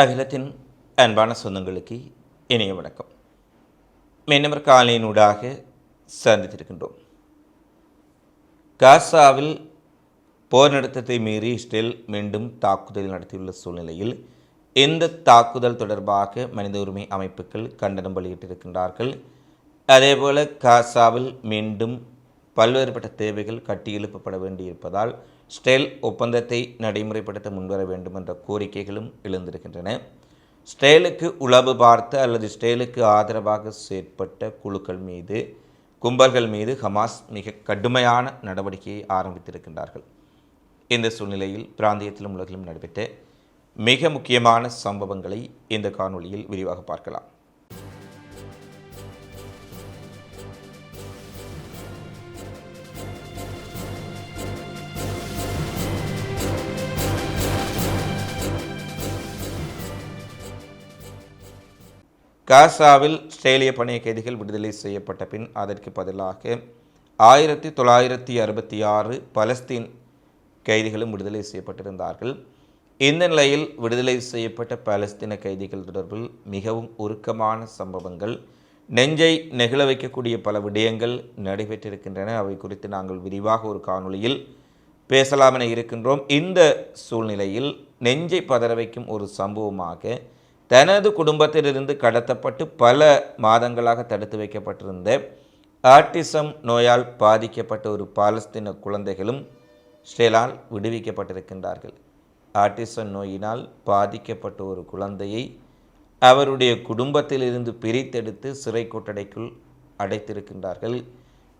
அகிலத்தின் அன்பான சொந்தங்களுக்கு இணைய வணக்கம். மீனவர் காலையினூடாக சந்தித்திருக்கின்றோம். காசாவில் போர் நிறுத்தத்தை மீறி இஸ்ரேல் மீண்டும் தாக்குதல் நடத்தியுள்ள சூழ்நிலையில் இந்த தாக்குதல் தொடர்பாக மனித உரிமை அமைப்புகள் கண்டனம் வெளியிட்டிருக்கின்றார்கள். அதேபோல காசாவில் மீண்டும் பல்வேறுபட்ட தேவைகள் கட்டியெழுப்பப்பட வேண்டியிருப்பதால் ஸ்டெல் ஒப்பந்தத்தை நடைமுறைப்படுத்த முன்வர வேண்டும் என்ற கோரிக்கைகளும் எழுந்திருக்கின்றன. ஸ்டேலுக்கு உளவு பார்த்த அல்லது ஸ்டேலுக்கு ஆதரவாக செயற்பட்ட குழுக்கள் மீது கும்பல்கள் மீது ஹமாஸ் மிக கடுமையான நடவடிக்கையை ஆரம்பித்திருக்கின்றார்கள். இந்த சூழ்நிலையில் பிராந்தியத்திலும் உலகிலும் நடைபெற்ற மிக முக்கியமான சம்பவங்களை இந்த காணொளியில் விரிவாக பார்க்கலாம். காசாவில் ஸ்ட்ரேலிய பணிய கைதிகள் விடுதலை செய்யப்பட்ட பின் அதற்கு பதிலாக ஆயிரத்தி தொள்ளாயிரத்தி அறுபத்தி ஆறு பலஸ்தீன் கைதிகளும் விடுதலை செய்யப்பட்டிருந்தார்கள். இந்த நிலையில் விடுதலை செய்யப்பட்ட பாலஸ்தீன கைதிகள் தொடர்பில் மிகவும் உருக்கமான சம்பவங்கள். நெஞ்சை நெகிழ வைக்கக்கூடிய பல விடயங்கள் நடைபெற்றிருக்கின்றன. அவை குறித்து நாங்கள் விரிவாக ஒரு காணொளியில் பேசலாம் என இருக்கின்றோம். இந்த சூழ்நிலையில் நெஞ்சை பதற வைக்கும் ஒரு சம்பவமாக தனது குடும்பத்திலிருந்து கடத்தப்பட்டு பல மாதங்களாக தடுத்து வைக்கப்பட்டிருந்த ஆட்டிசம் நோயால் பாதிக்கப்பட்ட ஒரு பாலஸ்தீன குழந்தைகளும் ஸ்டேலால் விடுவிக்கப்பட்டிருக்கின்றார்கள். ஆட்டிசம் நோயினால் பாதிக்கப்பட்ட ஒரு குழந்தையை அவருடைய குடும்பத்திலிருந்து பிரித்தெடுத்து சிறை கொட்டடைக்குள் அடைத்திருக்கின்றார்கள்.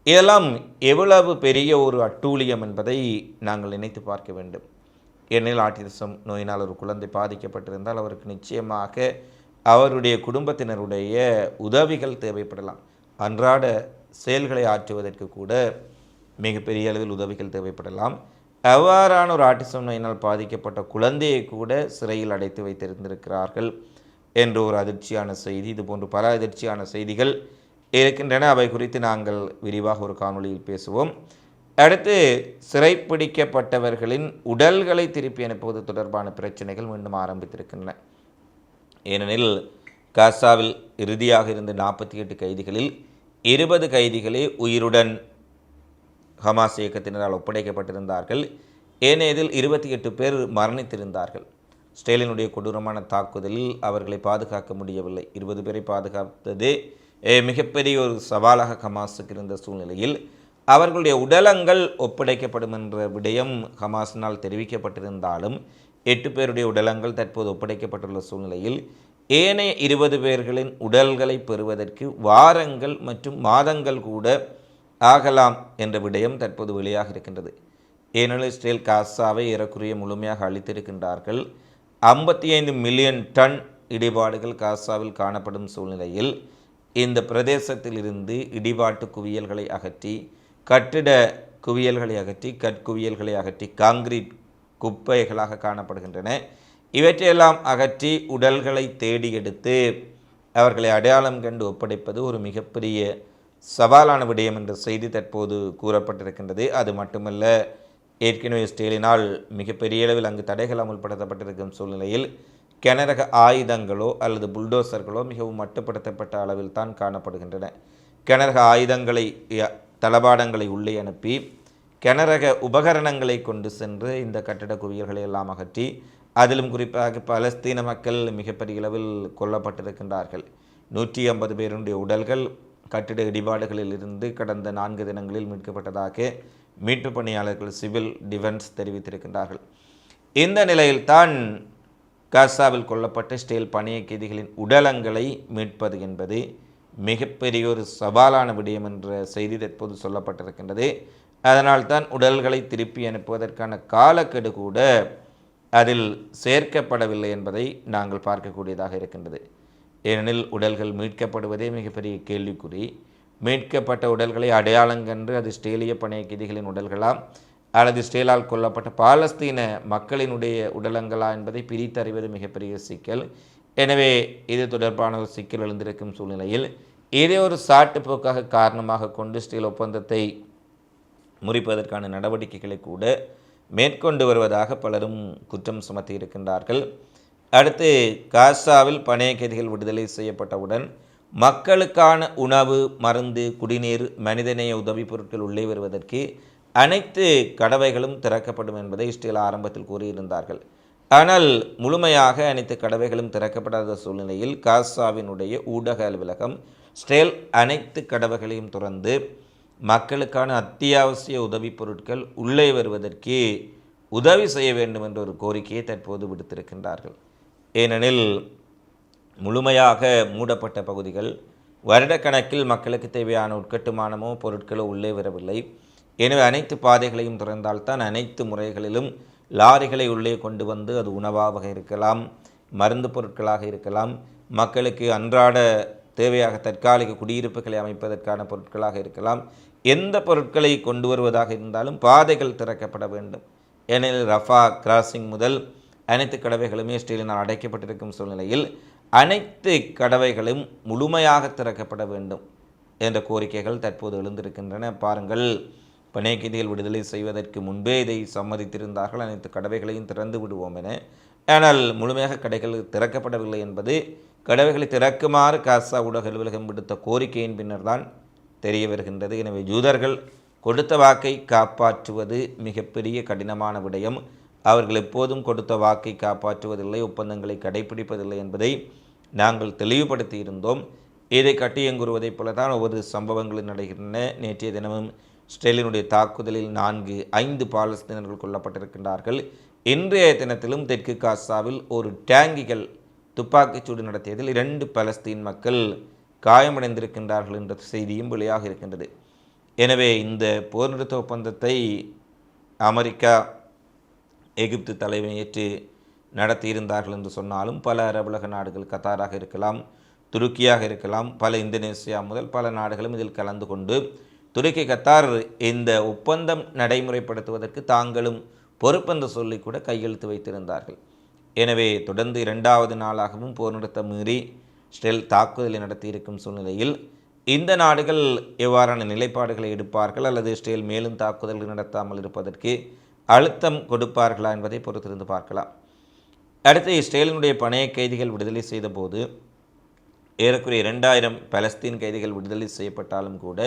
இதெல்லாம் எவ்வளவு பெரிய ஒரு அட்டூழியம் என்பதை நாங்கள் நினைத்து பார்க்க வேண்டும். ஏனெனில் ஆட்டிசம் நோயினால் ஒரு குழந்தை பாதிக்கப்பட்டிருந்தால் அவருக்கு நிச்சயமாக அவருடைய குடும்பத்தினருடைய உதவிகள் தேவைப்படலாம். அன்றாட செயல்களை ஆற்றுவதற்கு கூட மிகப்பெரிய அளவில் உதவிகள் தேவைப்படலாம். அவ்வாறான ஒரு ஆட்டிசம் நோயினால் பாதிக்கப்பட்ட குழந்தையை கூட சிறையில் அடைத்து வைத்திருந்திருக்கிறார்கள் என்ற ஒரு அதிர்ச்சியான செய்தி. இது போன்று பல அதிர்ச்சியான செய்திகள் இருக்கின்றன. அவை குறித்து நாங்கள் விரிவாக ஒரு காணொளியில் பேசுவோம். அடுத்து சிறைப்பிடிக்கப்பட்டவர்களின் உடல்களை திருப்பி அனுப்புவது தொடர்பான பிரச்சனைகள் மீண்டும் ஆரம்பித்திருக்கின்றன. ஏனெனில் காசாவில் இறுதியாக இருந்த நாற்பத்தி எட்டு கைதிகளில் இருபது கைதிகளே உயிருடன் ஹமாஸ் இயக்கத்தினரால் ஒப்படைக்கப்பட்டிருந்தார்கள். ஏனையதில் இருபத்தி எட்டு பேர் மரணித்திருந்தார்கள். ஸ்டேலினுடைய கொடூரமான தாக்குதலில் அவர்களை பாதுகாக்க முடியவில்லை. இருபது பேரை பாதுகாத்ததே மிகப்பெரிய ஒரு சவாலாக ஹமாஸுக்கு இருந்த சூழ்நிலையில் அவர்களுடைய உடலங்கள் ஒப்படைக்கப்படும் என்ற விடயம் ஹமாஸினால் தெரிவிக்கப்பட்டிருந்தாலும் எட்டு பேருடைய உடலங்கள் தற்போது ஒப்படைக்கப்பட்டுள்ள சூழ்நிலையில் ஏனைய இருபது பேர்களின் உடல்களை பெறுவதற்கு வாரங்கள் மற்றும் மாதங்கள் கூட ஆகலாம் என்ற விடயம் தற்போது வெளியாக இருக்கின்றது. ஏனெனில் இஸ்ரேல் காசாவை ஏறக்குறைய முழுமையாக அளித்திருக்கின்றார்கள் ஐம்பத்தி ஐந்து மில்லியன் டன் இடிபாடுகள் காசாவில் காணப்படும் சூழ்நிலையில் இந்த பிரதேசத்திலிருந்து இடிபாட்டு குவியல்களை அகற்றி கட்டிட குவியல்களை அகற்றி கற்குவியல்களை அகற்றி காங்கிரீட் குப்பைகளாக காணப்படுகின்றன. இவற்றையெல்லாம் அகற்றி உடல்களை தேடி எடுத்து அவர்களை அடையாளம் கண்டு ஒப்படைப்பது ஒரு மிகப்பெரிய சவாலான விடயம் என்ற செய்தி தற்போது கூறப்பட்டிருக்கின்றது. அது மட்டுமல்ல ஏற்கனவே ஸ்டேலினால் மிகப்பெரிய அளவில் அங்கு தடைகள் அமுல்படுத்தப்பட்டிருக்கும் சூழ்நிலையில் கனரக ஆயுதங்களோ அல்லது புல்டோசர்களோ மிகவும் மட்டுப்படுத்தப்பட்ட அளவில் தான் காணப்படுகின்றன. கனரக ஆயுதங்களை தளபாடங்களை உள்ளே அனுப்பி கனரக உபகரணங்களை கொண்டு சென்று இந்த கட்டட குவியல்களை எல்லாம் அகற்றி அதிலும் குறிப்பாக பலஸ்தீன மக்கள் மிகப்பெரிய அளவில் கொல்லப்பட்டிருக்கின்றார்கள். நூற்றி ஐம்பது பேருடைய உடல்கள் கட்டிட இடிபாடுகளில் இருந்து கடந்த நான்கு தினங்களில் மீட்கப்பட்டதாக மீட்பு பணியாளர்கள் சிவில் டிஃபென்ஸ் தெரிவித்திருக்கின்றார்கள். இந்த நிலையில்தான் காசாவில் கொல்லப்பட்ட ஸ்டேல் பணிய கைதிகளின் உடலங்களை மீட்பது என்பது மிகப்பெரிய ஒரு சவாலான விடயம் என்ற செய்தி தற்போது சொல்லப்பட்டிருக்கின்றது. அதனால்தான் உடல்களை திருப்பி அனுப்புவதற்கான காலக்கெடு கூட அதில் சேர்க்கப்படவில்லை என்பதை நாங்கள் பார்க்கக்கூடியதாக இருக்கின்றது. ஏனெனில் உடல்கள் மீட்கப்படுவதே மிகப்பெரிய கேள்விக்குறி. மீட்கப்பட்ட உடல்களை அடையாளம் கண்டு அது ஸ்டேலிய பணைய கைதிகளின் உடல்களா அல்லது ஸ்டேலால் கொல்லப்பட்ட பாலஸ்தீன மக்களினுடைய உடலங்களா என்பதை பிரித்தறிவது மிகப்பெரிய சிக்கல். எனவே இது தொடர்பான ஒரு சிக்கல் எழுந்திருக்கும் சூழ்நிலையில் இதே ஒரு சாட்டுப்போக்காக காரணமாக கொண்டு ஸ்டீல் ஒப்பந்தத்தை முறிப்பதற்கான நடவடிக்கைகளை கூட மேற்கொண்டு வருவதாக பலரும் குற்றம் சுமத்தி இருக்கின்றார்கள். அடுத்து காசாவில் பணைய கைதிகள் விடுதலை செய்யப்பட்டவுடன் மக்களுக்கான உணவு மருந்து குடிநீர் மனிதநேய உதவி பொருட்கள் உள்ளே வருவதற்கு அனைத்து கடவைகளும் திறக்கப்படும் என்பதை ஸ்டீல் ஆரம்பத்தில் கூறியிருந்தார்கள். ஆனால் முழுமையாக அனைத்து கடவைகளும் திறக்கப்படாத சூழ்நிலையில் காசாவினுடைய ஊடக அலுவலகம் ஸ்டேல் அனைத்து கடவைகளையும் துறந்து மக்களுக்கான அத்தியாவசிய உதவிப் பொருட்கள் உள்ளே வருவதற்கு உதவி செய்ய வேண்டும் என்ற ஒரு கோரிக்கையை தற்போது விடுத்திருக்கின்றார்கள். ஏனெனில் முழுமையாக மூடப்பட்ட பகுதிகள் வருடக்கணக்கில் மக்களுக்கு தேவையான உட்கட்டுமானமோ பொருட்களோ உள்ளே வரவில்லை. எனவே அனைத்து பாதைகளையும் திறந்தால்தான் அனைத்து முறைகளிலும் லாரிகளை உள்ளே கொண்டு வந்து அது உணவாக இருக்கலாம் மருந்து பொருட்களாக இருக்கலாம் மக்களுக்கு அன்றாட தேவையாக தற்காலிக குடியிருப்புகளை அமைப்பதற்கான பொருட்களாக இருக்கலாம். எந்த பொருட்களை கொண்டு வருவதாக இருந்தாலும் பாதைகள் திறக்கப்பட வேண்டும். ஏனெனில் ரஃபா கிராசிங் முதல் அனைத்து கடவைகளுமே ஸ்டீலினால் அடைக்கப்பட்டிருக்கும் சூழ்நிலையில் அனைத்து கடவைகளும் முழுமையாக திறக்கப்பட வேண்டும் என்ற கோரிக்கைகள் தற்போது எழுந்திருக்கின்றன. பாருங்கள். பணைய கைதிகள் விடுதலை செய்வதற்கு முன்பே இதை சம்மதித்திருந்தார்கள். அனைத்து கடவைகளையும் திறந்து விடுவோம் என. ஆனால் முழுமையாக கடைகள் திறக்கப்படவில்லை என்பது கடவைகளை திறக்குமாறு காசா ஊடக அலுவலகம் விடுத்த கோரிக்கையின் பின்னர் தான் தெரிய வருகின்றது. எனவே ஜூதர்கள் கொடுத்த வாக்கை காப்பாற்றுவது மிகப்பெரிய கடினமான விடயம். அவர்கள் எப்போதும் கொடுத்த வாக்கை காப்பாற்றுவதில்லை ஒப்பந்தங்களை கடைபிடிப்பதில்லை என்பதை நாங்கள் தெளிவுபடுத்தியிருந்தோம். இதை கட்டியங்குறுவதைப் போல தான் ஒவ்வொரு சம்பவங்களும் நடைகின்றன நேற்றைய தினமும் ஸ்டெலினுடைய தாக்குதலில் நான்கு ஐந்து பாலஸ்தீனர்கள் கொல்லப்பட்டிருக்கின்றார்கள். இன்றைய தினத்திலும் தெற்கு காசாவில் ஒரு டேங்கிகள் துப்பாக்கிச்சூடு நடத்தியதில் இரண்டு பலஸ்தீன் மக்கள் காயமடைந்திருக்கின்றார்கள் என்ற செய்தியும் வெளியாக இருக்கின்றது. எனவே இந்த போர் நிறுத்த ஒப்பந்தத்தை அமெரிக்கா எகிப்து தலைமையேற்று நடத்தியிருந்தார்கள் என்று சொன்னாலும் பல அரபுலக நாடுகள் கத்தாராக இருக்கலாம் துருக்கியாக இருக்கலாம் பல இந்தோனேசியா முதல் பல நாடுகளும் இதில் கலந்து கொண்டு துருக்கி கத்தார் இந்த ஒப்பந்தம் நடைமுறைப்படுத்துவதற்கு தாங்களும் பொறுப்பென்று சொல்லி கூட கையெழுத்து வைத்திருந்தார்கள். எனவே தொடர்ந்து இரண்டாவது நாளாகவும் போர் நடத்த மீறி ஸ்டெல் தாக்குதலை நடத்தியிருக்கும் சூழ்நிலையில் இந்த நாடுகள் எவ்வாறான நிலைப்பாடுகளை எடுப்பார்கள் அல்லது ஸ்டேல் மேலும் தாக்குதல்கள் நடத்தாமல் இருப்பதற்கு அழுத்தம் கொடுப்பார்களா என்பதை பொறுத்திருந்து பார்க்கலாம். அடுத்து இஸ்ரேலினுடைய பணைய கைதிகள் விடுதலை செய்தபோது ஏறக்குறைய இரண்டாயிரம் பலஸ்தீன் கைதிகள் விடுதலை செய்யப்பட்டாலும் கூட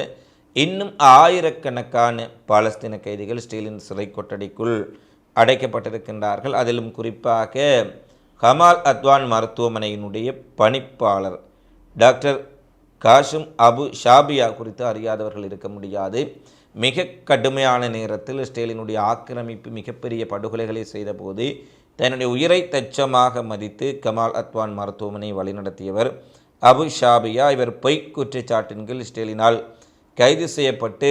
இன்னும் ஆயிரக்கணக்கான பாலஸ்தீன கைதிகள் ஸ்டீலின் சிறை கொட்டடிக்குள் அடைக்கப்பட்டிருக்கின்றார்கள். அதிலும் குறிப்பாக கமால் அத்வான் மருத்துவமனையினுடைய பணிப்பாளர் டாக்டர் காஷும் அபு ஷாபியா குறித்து அறியாதவர்கள் இருக்க முடியாது. மிக கடுமையான நேரத்தில் ஸ்டேலினுடைய ஆக்கிரமிப்பு மிகப்பெரிய படுகொலைகளை செய்தபோது தன்னுடைய உயிரை தச்சமாக மதித்து கமால் அத்வான் மருத்துவமனை வழிநடத்தியவர் அபு ஷாபியா. இவர் பொய்க் குற்றச்சாட்டின் கீழ் ஸ்டேலினால் கைது செய்யப்பட்டு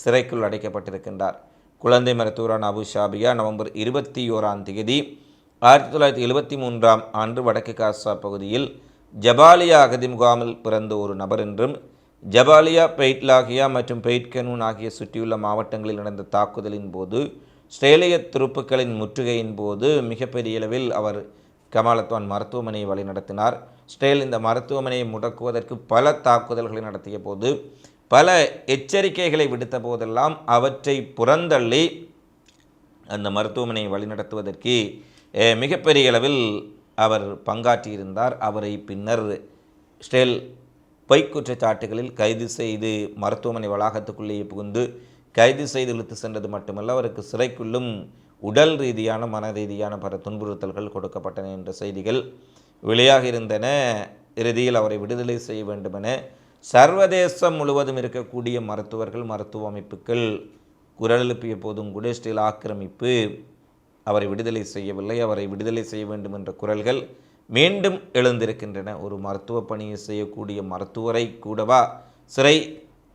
சிறைக்குள் அடைக்கப்பட்டிருக்கின்றார். குழந்தை மருத்துவரான அபு ஷாபியா நவம்பர் இருபத்தி ஓராம் தேதி ஆயிரத்தி தொள்ளாயிரத்தி எழுபத்தி மூன்றாம் ஆண்டு வடக்கு காசா பகுதியில் ஜபாலியா அகதி முகாமில் பிறந்த ஒரு நபர் என்றும் ஜபாலியா பெய்ட்லாகியா மற்றும் பெய்ட்கனூன் ஆகிய சுற்றியுள்ள மாவட்டங்களில் நடந்த தாக்குதலின் போது ஸ்ட்ரேலிய துருப்புக்களின் முற்றுகையின் போது மிகப்பெரிய அளவில் அவர் கமாலத்வான் மருத்துவமனையை வழிநடத்தினார். ஸ்டேல் இந்த மருத்துவமனையை முடக்குவதற்கு பல தாக்குதல்களை நடத்திய போது பல எச்சரிக்கைகளை விடுத்த போதெல்லாம் அவற்றை புறந்தள்ளி அந்த மருத்துவமனையை வழிநடத்துவதற்கு மிகப்பெரிய அளவில் அவர் பங்காற்றியிருந்தார். அவரை பின்னர் ஸ்டெல் பொய்க் குற்றச்சாட்டுகளில் கைது செய்து மருத்துவமனை வளாகத்துக்குள்ளேயே புகுந்து கைது செய்து இழுத்து சென்றது மட்டுமல்ல அவருக்கு சிறைக்குள்ளும் உடல் ரீதியான மன ரீதியான பல துன்புறுத்தல்கள் கொடுக்கப்பட்டன என்ற செய்திகள் வெளியாக இருந்தன இறுதியில் அவரை விடுதலை செய்ய வேண்டுமென சர்வதேசம் முழுவதும் இருக்கக்கூடிய மருத்துவர்கள் மருத்துவ அமைப்புகள் குரல் எழுப்பிய போதும் குடேஸ்டில் ஆக்கிரமிப்பு அவரை விடுதலை செய்யவில்லை அவரை விடுதலை செய்ய வேண்டும் என்ற குரல்கள் மீண்டும் எழுந்திருக்கின்றன. ஒரு மருத்துவ பணியை செய்யக்கூடிய மருத்துவரை கூடவா சிறை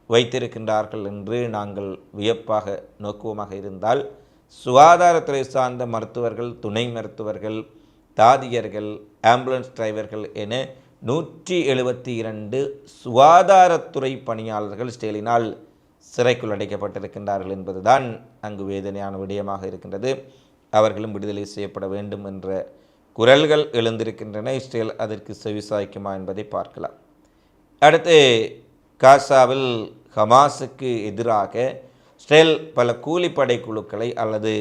வைத்திருக்கின்றார்கள் என்று நாங்கள் வியப்பாக நோக்குவமாக இருந்தால் சுகாதாரத்துறை சார்ந்த மருத்துவர்கள் துணை மருத்துவர்கள் தாதியர்கள் ஆம்புலன்ஸ் டிரைவர்கள் என நூற்றி எழுபத்தி இரண்டு சுகாதாரத்துறை பணியாளர்கள் ஸ்டேலினால் சிறைக்குள் அடைக்கப்பட்டிருக்கின்றார்கள் என்பதுதான் அங்கு வேதனையான விடயமாக இருக்கின்றது. அவர்களும் விடுதலை செய்யப்பட வேண்டும் என்ற குரல்கள் எழுந்திருக்கின்றன. இஸ்ரேல் அதற்கு செவிசாய்க்குமா என்பதை பார்க்கலாம். அடுத்து காசாவில் ஹமாஸுக்கு எதிராக இஸ்ரேல் பல கூலிப்படை குழுக்களை அல்லது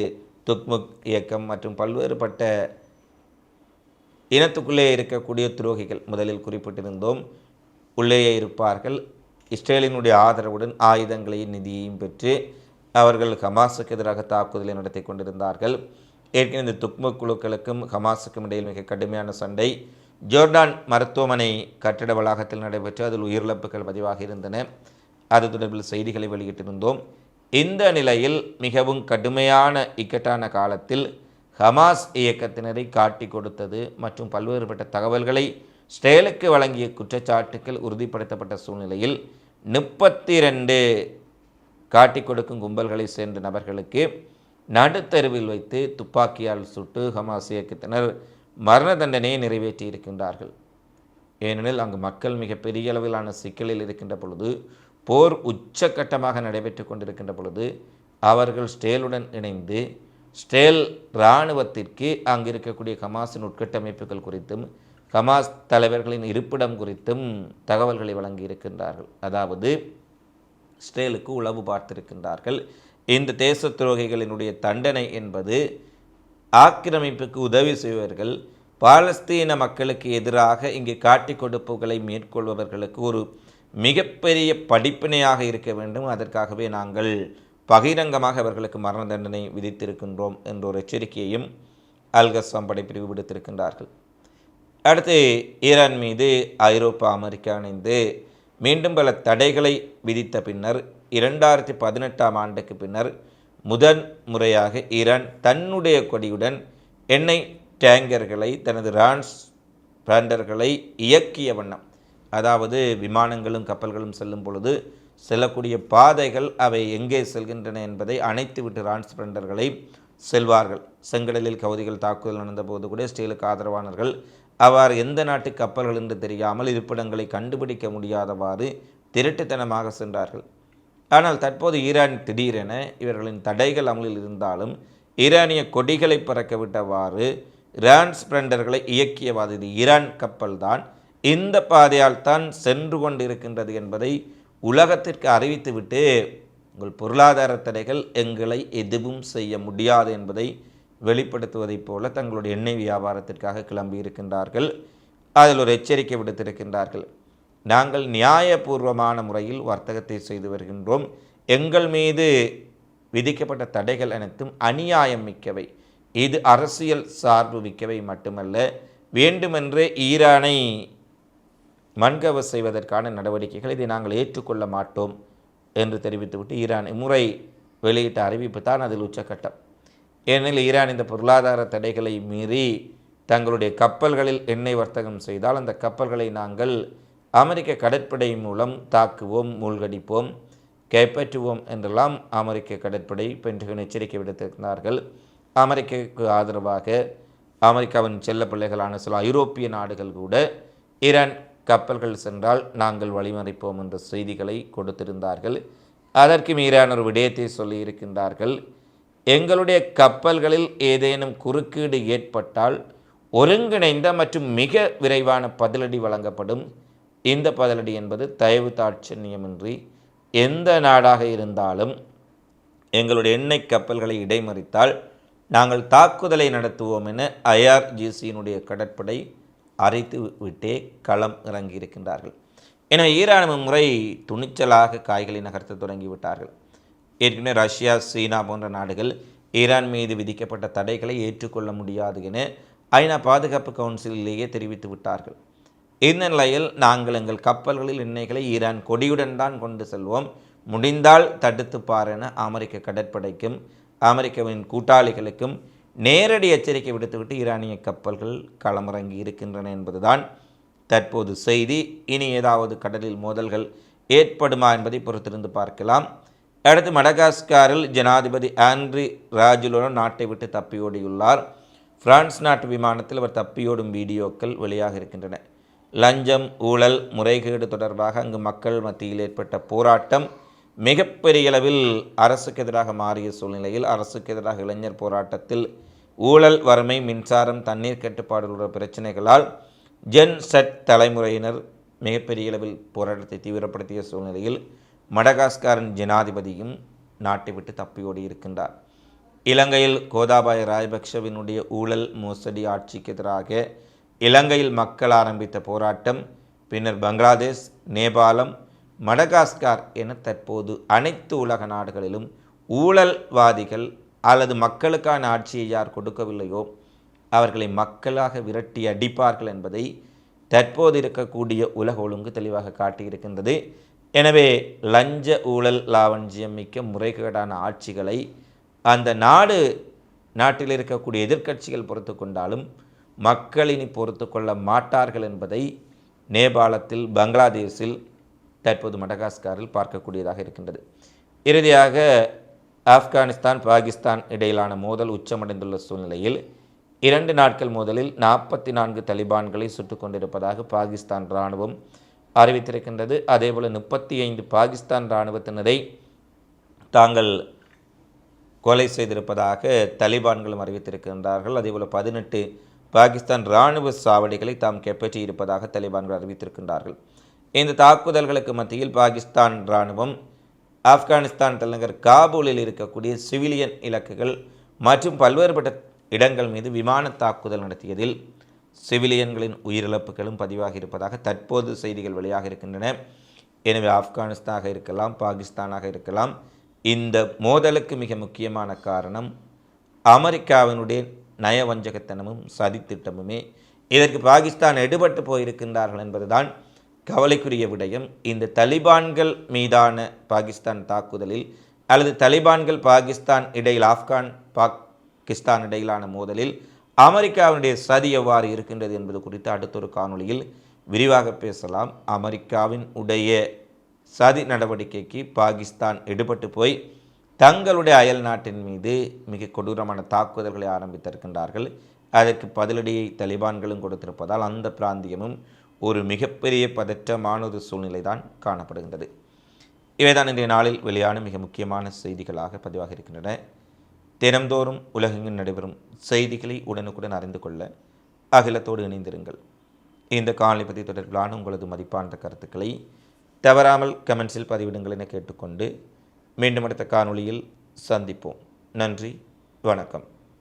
துக்முக் இயக்கம் மற்றும் பல்வேறுபட்ட இனத்துக்குள்ளே இருக்கக்கூடிய துரோகிகள். முதலில் குறிப்பிட்டிருந்தோம் உள்ளேயே இருப்பார்கள். இஸ்ரேலினுடைய ஆதரவுடன் ஆயுதங்களையும் நிதியையும் பெற்று அவர்கள் ஹமாஸுக்கு எதிராக தாக்குதலை நடத்தி கொண்டிருந்தார்கள். ஏற்கனவே இந்த துக்மு குழுக்களுக்கும் ஹமாஸுக்கும் இடையில் மிக கடுமையான சண்டை. ஜோர்டான் மருத்துவமனை கட்டிட வளாகத்தில் நடைபெற்று அதில் உயிரிழப்புகள் பதிவாக இருந்தன. அது தொடர்பில் செய்திகளை வெளியிட்டிருந்தோம். இந்த நிலையில் மிகவும் கடுமையான இக்கட்டான காலத்தில் ஹமாஸ் இயக்கத்தினரை காட்டி கொடுத்தது மற்றும் பல்வேறுபட்ட தகவல்களை ஸ்டேலுக்கு வழங்கிய குற்றச்சாட்டுக்கள் உறுதிப்படுத்தப்பட்ட சூழ்நிலையில் முப்பத்தி ரெண்டு காட்டி கொடுக்கும் கும்பல்களை சேர்ந்த நபர்களுக்கு நடுத்தருவில் வைத்து துப்பாக்கியால் சுட்டு ஹமாஸ் இயக்கத்தினர் மரண தண்டனையை நிறைவேற்றி இருக்கின்றார்கள். ஏனெனில் அங்கு மக்கள் மிக பெரிய அளவிலான சிக்கலில் இருக்கின்ற பொழுது போர் உச்சக்கட்டமாக நடைபெற்று கொண்டிருக்கின்ற பொழுது அவர்கள் ஸ்டேலுடன் இணைந்து ஸ்டேல் இராணுவத்திற்கு அங்கு இருக்கக்கூடிய ஹமாஸின் உட்கட்டமைப்புகள் குறித்தும் ஹமாஸ் தலைவர்களின் இருப்பிடம் குறித்தும் தகவல்களை வழங்கி இருக்கின்றார்கள் அதாவது ஸ்டேலுக்கு உளவு பார்த்திருக்கின்றார்கள். இந்த தேச துரோகிகளினுடைய தண்டனை என்பது ஆக்கிரமிப்புக்கு உதவி செய்வர்கள் பாலஸ்தீன மக்களுக்கு எதிராக இங்கே காட்டிக் கொடுப்புகளை மேற்கொள்பவர்களுக்கு ஒரு மிகப்பெரிய படிப்பினையாக இருக்க வேண்டும். அதற்காகவே நாங்கள் பகிரங்கமாக அவர்களுக்கு மரண தண்டனை விதித்திருக்கின்றோம் என்ற ஒரு எச்சரிக்கையையும் அல்கஸ்வாம் படைப்பிரிவு விடுத்திருக்கின்றார்கள். அடுத்து ஈரான் மீது ஐரோப்பா அமெரிக்கா இணைந்து மீண்டும் பல தடைகளை விதித்த பின்னர் இரண்டாயிரத்தி பதினெட்டாம் ஆண்டுக்கு பின்னர் முதன் முறையாக ஈரான் தன்னுடைய கொடியுடன் எண்ணெய் டேங்கர்களை தனது ரான்ஸ் பிராண்டர்களை இயக்கிய வண்ணம். அதாவது விமானங்களும் கப்பல்களும் செல்லும் பொழுது செல்லக்கூடிய பாதைகள் அவை எங்கே செல்கின்றன என்பதை அணைத்துவிட்டு ரான்ஸ் பிராண்டர்களை செல்வார்கள். செங்கடலில் கவுதிகள் தாக்குதல் நடந்தபோது கூட ஸ்டீலுக்கு ஆதரவானவர்கள் அவ்வாறு எந்த நாட்டு கப்பல்கள் என்று தெரியாமல் இருப்பிடங்களை கண்டுபிடிக்க முடியாதவாறு திருட்டுத்தனமாக சென்றார்கள். ஆனால் தற்போது ஈரான் திடீரென இவர்களின் தடைகள் அமலில் இருந்தாலும் ஈரானிய கொடிகளை பறக்கவிட்டவாறு விட்டவாறு ஸ்பிளண்டர்களை இயக்கியவாறு இது ஈரான் கப்பல்தான். இந்த பாதையால் தான் சென்று கொண்டிருக்கின்றது என்பதை உலகத்திற்கு அறிவித்துவிட்டு உங்கள் பொருளாதார தடைகள் எங்களை எதுவும் செய்ய முடியாது என்பதை வெளிப்படுத்துவதைப் போல தங்களுடைய எண்ணெய் வியாபாரத்திற்காக கிளம்பி இருக்கின்றார்கள். அதில் ஒரு எச்சரிக்கை விடுத்திருக்கின்றார்கள். நாங்கள் நியாயபூர்வமான முறையில் வர்த்தகத்தை செய்து வருகின்றோம். எங்கள் மீது விதிக்கப்பட்ட தடைகள் அனைத்தும் அநியாயம் மிக்கவை. இது அரசியல் சார்பு மிக்கவை மட்டுமல்ல. வேண்டுமென்றே ஈரானை மண்கவ செய்வதற்கான நடவடிக்கைகள் இதை நாங்கள் ஏற்றுக்கொள்ள மாட்டோம் என்று தெரிவித்துவிட்டு ஈரான் இம்முறை வெளியிட்ட அறிவிப்பு தான் அதில் உச்சக்கட்டம். ஏனெனில் ஈரான் இந்த பொருளாதார தடைகளை மீறி தங்களுடைய கப்பல்களில் எண்ணெய் வர்த்தகம் செய்தால் அந்த கப்பல்களை நாங்கள் அமெரிக்க கடற்படை மூலம் தாக்குவோம் மூழ்கடிப்போம் கைப்பற்றுவோம் என்றெல்லாம் அமெரிக்க கடற்படை பென்டகன் எச்சரிக்கை விடுத்திருக்கிறார்கள் அமெரிக்காவுக்கு ஆதரவாக அமெரிக்காவின் செல்ல பிள்ளைகளான சில ஐரோப்பிய நாடுகள் கூட ஈரான் கப்பல்கள் சென்றால் நாங்கள் வழிமறைப்போம் என்ற செய்திகளை கொடுத்திருந்தார்கள். அதற்கு மீறான ஒரு விடயத்தை சொல்லியிருக்கின்றார்கள் எங்களுடைய கப்பல்களில் ஏதேனும் குறுக்கீடு ஏற்பட்டால் ஒருங்கிணைந்த மற்றும் மிக விரைவான பதிலடி வழங்கப்படும். இந்த பதிலடி என்பது தயவு தாட்சண்யமின்றி எந்த நாடாக இருந்தாலும் எங்களுடைய எண்ணெய் கப்பல்களை இடைமறித்தால் நாங்கள் தாக்குதலை நடத்துவோம் என ஐஆர்ஜிசியினுடைய கடற்படை அரைத்து விட்டே களம் இறங்கியிருக்கின்றார்கள். எனவே ஈரான் முறை துணிச்சலாக காய்களை நகர்த்த தொடங்கிவிட்டார்கள். ஏற்கனவே ரஷ்யா சீனா போன்ற நாடுகள் ஈரான் மீது விதிக்கப்பட்ட தடைகளை ஏற்றுக்கொள்ள முடியாது என ஐநா பாதுகாப்பு கவுன்சிலிலேயே தெரிவித்து விட்டார்கள். இந்த நிலையில் நாங்கள் எங்கள் கப்பல்களில் எண்ணெய்களை ஈரான் கொடியுடன் தான் கொண்டு செல்வோம். முடிந்தால் தடுத்து பார் என அமெரிக்க கடற்படைக்கும் அமெரிக்காவின் கூட்டாளிகளுக்கும் நேரடி எச்சரிக்கை விடுத்துவிட்டு ஈரானிய கப்பல்கள் களமிறங்கி இருக்கின்றன என்பதுதான் தற்போது செய்தி. இனி ஏதாவது கடலில் மோதல்கள் ஏற்படுமா என்பதை பொறுத்திருந்து பார்க்கலாம். அடுத்து மடகாஸ்காரில் ஜனாதிபதி ஆண்ட்ரி ராஜுலுடன் நாட்டை விட்டு தப்பியோடியுள்ளார் பிரான்ஸ் நாட்டு விமானத்தில் அவர் தப்பியோடும் வீடியோக்கள் வெளியாக இருக்கின்றன. லஞ்சம் ஊழல் முறைகேடு தொடர்பாக அங்கு மக்கள் மத்தியில் ஏற்பட்ட போராட்டம் மிகப்பெரிய அளவில் அரசுக்கு எதிராக மாறிய சூழ்நிலையில் அரசுக்கு எதிராக இளைஞர் போராட்டத்தில் ஊழல் வறுமை மின்சாரம் தண்ணீர் கட்டுப்பாடு உள்ள பிரச்சனைகளால் ஜென் செட் தலைமுறையினர் மிகப்பெரிய அளவில் போராட்டத்தை தீவிரப்படுத்திய சூழ்நிலையில் மடகாஸ்காரின் ஜனாதிபதியும் நாட்டை விட்டு தப்பியோடி இருக்கின்றார். இலங்கையில் கோதாபாய ராஜபக்ஷவினுடைய ஊழல் மோசடி ஆட்சிக்கு எதிராக இலங்கையில் மக்கள் ஆரம்பித்த போராட்டம் பின்னர் பங்களாதேஷ் நேபாளம் மடகாஸ்கார் என தற்போது அனைத்து உலக நாடுகளிலும் ஊழல்வாதிகள் அல்லது மக்களுக்கான ஆட்சியை யார் கொடுக்கவில்லையோ அவர்களை மக்களாக விரட்டி அடிப்பார்கள் என்பதை தற்போது இருக்கக்கூடிய உலக ஒழுங்கு தெளிவாக காட்டியிருக்கின்றது. எனவே லஞ்ச ஊழல் லாவஞ்சியம் மிக்க முறைகேடான ஆட்சிகளை அந்த நாடு நாட்டில் இருக்கக்கூடிய எதிர்க்கட்சிகள் பொறுத்து கொண்டாலும் மக்களினி பொறுத்து கொள்ள மாட்டார்கள் என்பதை நேபாளத்தில் பங்களாதேஷில் தற்போது மடகாஸ்காரில் பார்க்கக்கூடியதாக இருக்கின்றது. இறுதியாக ஆப்கானிஸ்தான் பாகிஸ்தான் இடையிலான மோதல் உச்சமடைந்துள்ள சூழ்நிலையில் இரண்டு நாட்கள் மோதலில் நாற்பத்தி நான்கு தலிபான்களை சுட்டுக் கொண்டிருப்பதாக பாகிஸ்தான் இராணுவம் அறிவித்திருக்கின்றது. அதேபோல் முப்பத்தி ஐந்து பாகிஸ்தான் இராணுவத்தினரை தாங்கள் கொலை செய்திருப்பதாக தலிபான்களும் அறிவித்திருக்கின்றார்கள். அதேபோல் பதினெட்டு பாகிஸ்தான் இராணுவ சாவடிகளை தாம் கைப்பற்றியிருப்பதாக தலிபான்கள் அறிவித்திருக்கின்றார்கள். இந்த தாக்குதல்களுக்கு மத்தியில் பாகிஸ்தான் இராணுவம் ஆப்கானிஸ்தான் தலைநகர் காபூலில் இருக்கக்கூடிய சிவிலியன் இலக்குகள் மற்றும் பல்வேறுபட்ட இடங்கள் மீது விமான தாக்குதல் நடத்தியதில் சிவிலியன்களின் உயிரிழப்புகளும் பதிவாகி இருப்பதாக தற்போது செய்திகள் வெளியாக இருக்கின்றன. எனவே ஆப்கானிஸ்தானாக இருக்கலாம் பாகிஸ்தானாக இருக்கலாம். இந்த மோதலுக்கு மிக முக்கியமான காரணம் அமெரிக்காவினுடைய நயவஞ்சகத்தனமும் சதித்திட்டமுமே. இதற்கு பாகிஸ்தான் எடுபட்டு போயிருக்கின்றார்கள் என்பதுதான் கவலைக்குரிய விடயம் இந்த தலிபான்கள் மீதான பாகிஸ்தான் தாக்குதலில் அல்லது தலிபான்கள் பாகிஸ்தான் இடையில் ஆப்கான் பாகிஸ்தான் இடையிலான மோதலில் அமெரிக்காவினுடைய சதி எவ்வாறு இருக்கின்றது என்பது குறித்து அடுத்தொரு காணொளியில் விரிவாக பேசலாம். அமெரிக்காவின் உடைய சதி நடவடிக்கைக்கு பாகிஸ்தான் எடுபட்டு போய் தங்களுடைய அயல் நாட்டின் மீது மிக கொடூரமான தாக்குதல்களை ஆரம்பித்திருக்கின்றார்கள். அதற்கு பதிலடியை தலிபான்களும் கொடுத்திருப்பதால் அந்த பிராந்தியமும் ஒரு மிகப்பெரிய பதற்றமான ஒரு சூழ்நிலை தான் காணப்படுகின்றது. இவைதான் இன்றைய நாளில் வெளியான மிக முக்கியமான செய்திகளாக பதிவாக இருக்கின்றன தினந்தோறும் உலகெங்கும் நடைபெறும் செய்திகளை உடனுக்குடன் அறிந்து கொள்ள அகிலத்தோடு இணைந்திருங்கள். இந்த காணொலி பற்றி தொடர்பிலான உங்களது மதிப்பான கருத்துக்களை தவறாமல் கமெண்ட்ஸில் பதிவிடுங்கள் என கேட்டுக்கொண்டு மீண்டும் அடுத்த காணொளியில் சந்திப்போம். நன்றி வணக்கம்.